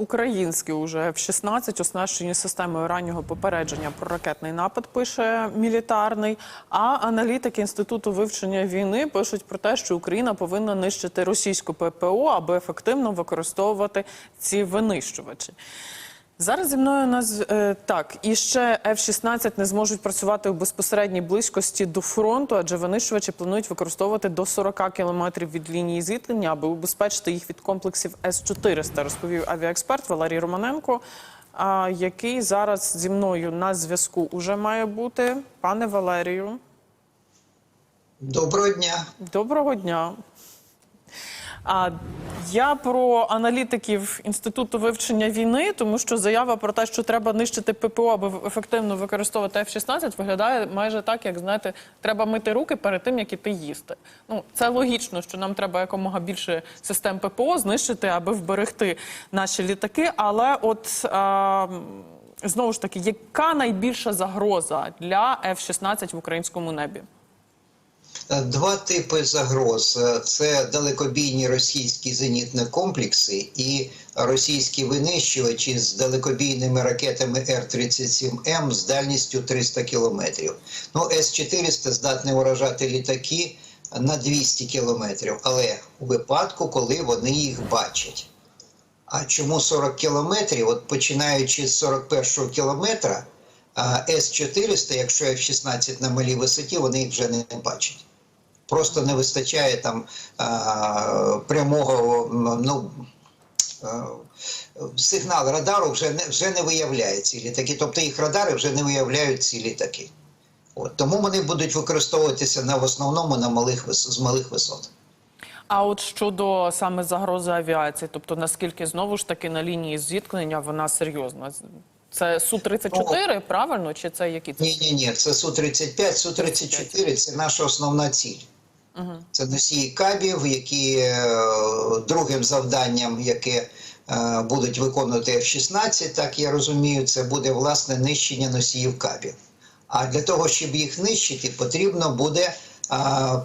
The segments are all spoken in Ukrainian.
Українські уже в 16 оснащені системою раннього попередження про ракетний напад, пише мілітарний. А аналітики інституту вивчення війни пишуть про те, що Україна повинна нищити російську ППО, аби ефективно використовувати ці винищувачі. Зараз зі мною нас е, так і ще F-16 не зможуть працювати у безпосередній близькості до фронту, адже винищувачі планують використовувати до 40 кілометрів від лінії зіткнення, аби убезпечити їх від комплексів С-400, розповів авіаексперт Валерій Романенко, а, який зараз зі мною на зв'язку уже має бути. Пане Валерію, Доброго дня. доброго дня. А я про аналітиків інституту вивчення війни, тому що заява про те, що треба нищити ППО, аби ефективно використовувати F-16, виглядає майже так, як знаєте, треба мити руки перед тим, як іти їсти. Ну це логічно, що нам треба якомога більше систем ППО знищити, аби вберегти наші літаки. Але от а, знову ж таки, яка найбільша загроза для F-16 в українському небі? Два типи загроз: це далекобійні російські зенітні комплекси і російські винищувачі з далекобійними ракетами Р-37М з дальністю 300 кілометрів. Ну, С-400 здатні уражати літаки на 200 кілометрів, але у випадку, коли вони їх бачать. А чому 40 кілометрів? От починаючи з 41-го кілометра, С-400, якщо F-16 на малій висоті, вони їх вже не бачать. Просто не вистачає там прямого ну, сигнал радару вже не, вже не виявляє ці літаки. Тобто їх радари вже не виявляють ці літаки. От, тому вони будуть використовуватися на, в основному на малих, з малих висот. А от щодо саме загрози авіації, тобто наскільки знову ж таки на лінії зіткнення вона серйозна? Це су 34 правильно? Чи це які це? Ні, ні, ні, це Су-35, Су-34 це наша основна ціль. Це носії кабів, які е, другим завданням, яке е, будуть виконувати F-16, так я розумію, це буде власне нищення носіїв кабів. А для того, щоб їх нищити, потрібно буде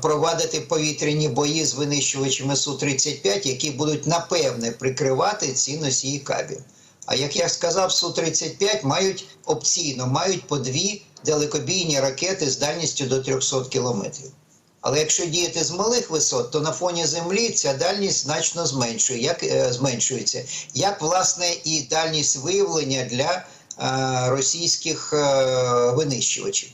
провадити повітряні бої з винищувачами Су-35, які будуть напевне прикривати ці носії кабів. А як я сказав, Су-35 мають опційно мають по дві далекобійні ракети з дальністю до 300 кілометрів. Але якщо діяти з малих висот, то на фоні землі ця дальність значно зменшує, як, е, зменшується, як власне і дальність виявлення для е, російських е, винищувачів.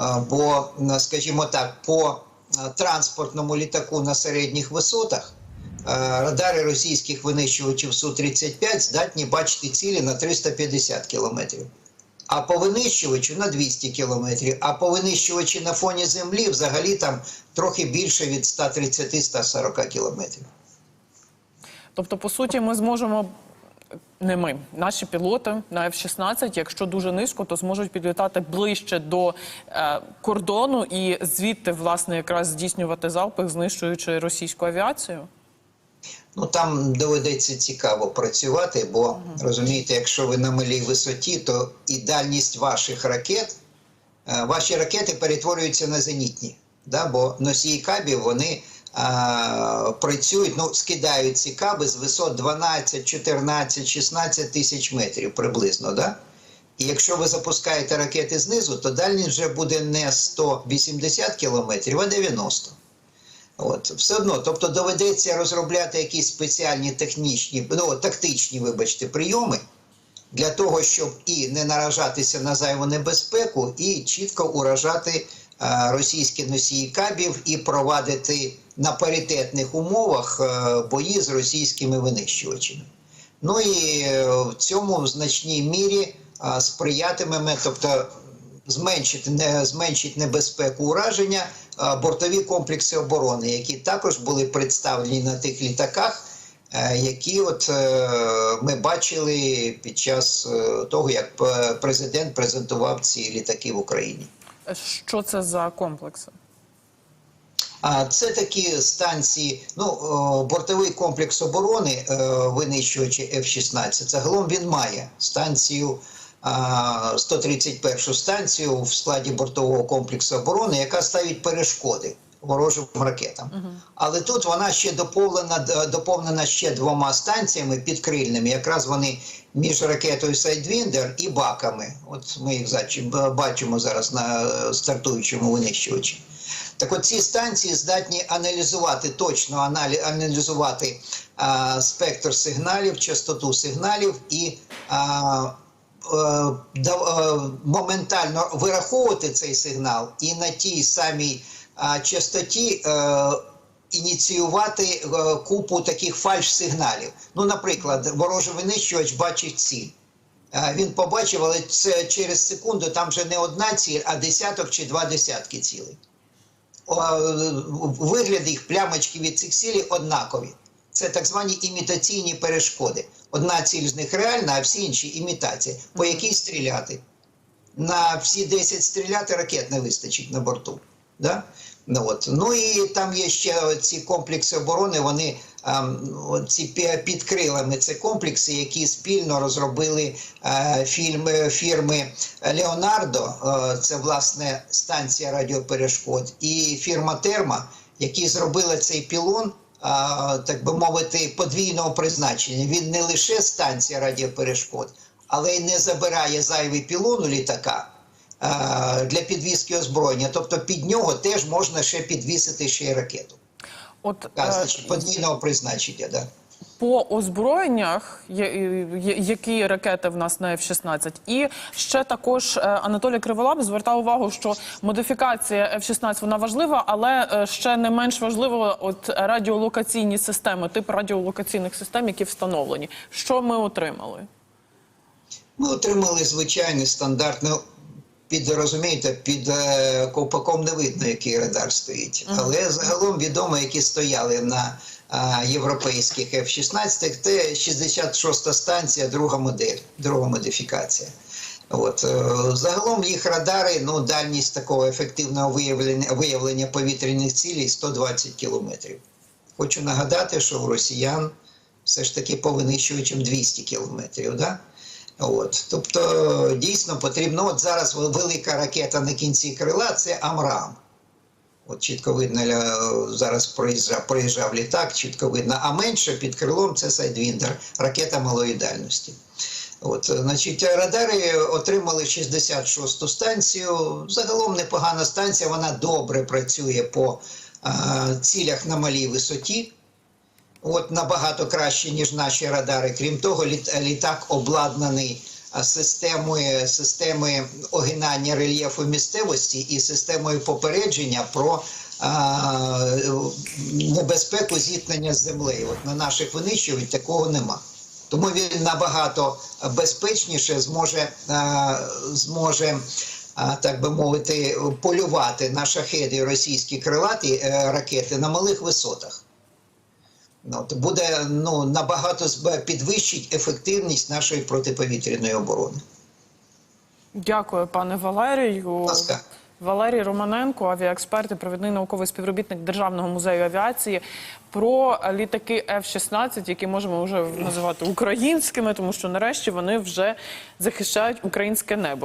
Е, бо, скажімо так, по е, транспортному літаку на середніх висотах е, радари російських винищувачів Су-35 здатні бачити цілі на 350 кілометрів. А по винищувачу на 200 кілометрів, а по винищувачі на фоні землі взагалі там трохи більше від 130-140 кілометрів. Тобто, по суті, ми зможемо. Не ми, наші пілоти на F-16, якщо дуже низько, то зможуть підлітати ближче до е, кордону і звідти, власне, якраз здійснювати залпи, знищуючи російську авіацію. Ну там доведеться цікаво працювати, бо розумієте, якщо ви на малій висоті, то і дальність ваших ракет, е, ваші ракети перетворюються на зенітні. Да? Бо носії кабів вони а, працюють, ну скидають ці каби з висот 12, 14, 16 тисяч метрів приблизно. Да? І якщо ви запускаєте ракети знизу, то дальність вже буде не 180 кілометрів, а 90. От все одно, тобто доведеться розробляти якісь спеціальні технічні, ну тактичні, вибачте, прийоми для того, щоб і не наражатися на зайву небезпеку, і чітко уражати е, російські носії кабів і провадити на паритетних умовах е, бої з російськими винищувачами. Ну і е, в цьому в значній мірі е, сприятиме, тобто зменшити не зменшить небезпеку ураження бортові комплекси оборони, які також були представлені на тих літаках, е, які от е, ми бачили під час е, того, як президент презентував ці літаки в Україні. Що це за комплекси? А це такі станції, ну бортовий комплекс оборони винищувачі F-16, Загалом він має станцію, 131 станцію в складі бортового комплексу оборони, яка ставить перешкоди ворожим ракетам. Але тут вона ще доповнена, доповнена ще двома станціями підкрильними. Якраз вони між ракетою Сайдвіндер і баками. От ми їх бачимо зараз на е, стартуючому винищувачі. Так от ці станції здатні аналізувати точно аналізувати а, спектр сигналів, частоту сигналів і а, е, е, моментально вираховувати цей сигнал і на тій самій частоті е, ініціювати е, купу таких фальш-сигналів. Ну, наприклад, ворожий винищувач бачить ціль. Е, Він побачив, але це через секунду там вже не одна ціль, а десяток чи два десятки цілей. Е, Вигляд їх плямочки від цих цілей однакові. Це так звані імітаційні перешкоди. Одна ціль з них реальна, а всі інші імітації. По якій стріляти? На всі 10 стріляти ракет не вистачить на борту. Да? Ну, от. ну і там є ще ці комплекси оборони, вони ем, ці під крилами це комплекси, які спільно розробили е, фільми, фірми Леонардо, е, це власне станція радіоперешкод, і фірма Терма, які зробили цей пілон, так би мовити, подвійного призначення. Він не лише станція радіоперешкод, але й не забирає зайвий пілон у літака для підвіски озброєння. Тобто під нього теж можна ще підвісити ще й ракету. От Так, е, значить, подвійного призначення. Да. По озброєннях, які ракети в нас на F-16. І ще також е, Анатолій Криволап звертав увагу, що модифікація F-16 вона важлива, але е, ще не менш важливо от радіолокаційні системи, тип радіолокаційних систем, які встановлені. Що ми отримали? Ми отримали звичайний стандартний. Під розумієте, під е, ковпаком не видно, який радар стоїть. Але загалом відомо, які стояли на європейських F-16, це 66-та станція, друга модель, друга модифікація. От е, загалом їх радари, ну дальність такого ефективного виявлення, виявлення повітряних цілей 120 кілометрів. Хочу нагадати, що у росіян все ж таки по винищувачам 200 кілометрів. Да? От. Тобто дійсно потрібно. От зараз велика ракета на кінці крила це Амрам. От чітко видно, зараз проїжджав, проїжджав літак, чітко видно. А менше під крилом це Сайдвіндер, ракета малої дальності. От, значить, радари отримали 66-ту станцію. Загалом непогана станція, вона добре працює по а, цілях на малій висоті. От набагато краще, ніж наші радари. Крім того, літак обладнаний а, системою, системою огинання рельєфу місцевості і системою попередження про небезпеку зіткнення з землею. От на наших винищувань такого нема. Тому він набагато безпечніше зможе, зможе так би мовити, полювати на шахеди російські крилаті е, ракети на малих висотах. Ну, то буде ну, набагато зб- підвищить ефективність нашої протиповітряної оборони. Дякую, пане Валерію. Ласка. Валерій Романенко, авіаексперт і провідний науковий співробітник Державного музею авіації, про літаки F-16, які можемо вже називати українськими, тому що нарешті вони вже захищають українське небо.